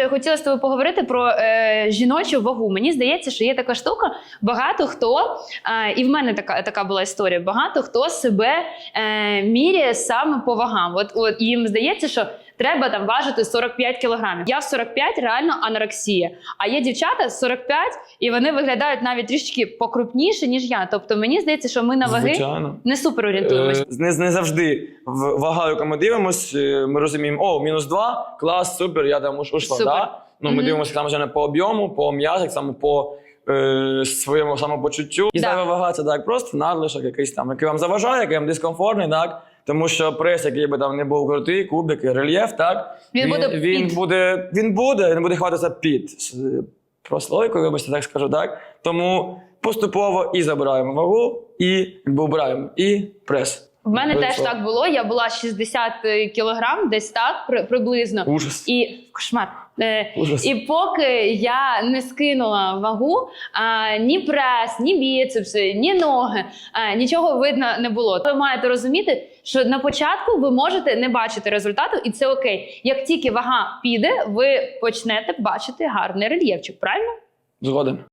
Я хотіла з тобою поговорити про е, жіночу вагу. Мені здається, що є така штука. Багато хто, е, і в мене така, така була історія. Багато хто себе е, міряє саме по вагам. От, от їм здається, що треба там важити 45 кілограмів. Я в 45 реально анорексія. А є дівчата 45, і вони виглядають навіть трішки покрупніше, ніж я. Тобто мені здається, що ми на ваги Звичайно. не супер орієнтуємося. Е, Не, не завжди в вага, яку ми дивимося, е, ми розуміємо, о, мінус 2, клас, супер, я там уж ушла. Супер. Да? Ну, ми Мгм. дивимося там вже не по об'єму, по м'язах, само по е, своєму самопочуттю. І Да. зайва вага це так, просто надлишок якийсь там, який вам заважає, який вам дискомфортний, так? Тому що прес, який би там не був крутий, кубики, рельєф, так? Він буде він під. буде, він буде, він буде хвататися під. Прослойкою, вибачте, так скажу, так? Тому поступово і забираємо вагу, і вбираємо, і прес. В мене теж Обов'язково. так було. Я була 60 кілограм, десь так при- приблизно. Ужас. І кошмар. Е, Ужас. І поки я не скинула вагу, а, ні прес, ні біцепси, ні ноги, а, нічого видно не було. Ви маєте розуміти, що на початку ви можете не бачити результату, і це окей. Як тільки вага піде, ви почнете бачити гарний рельєфчик, правильно? Згоден.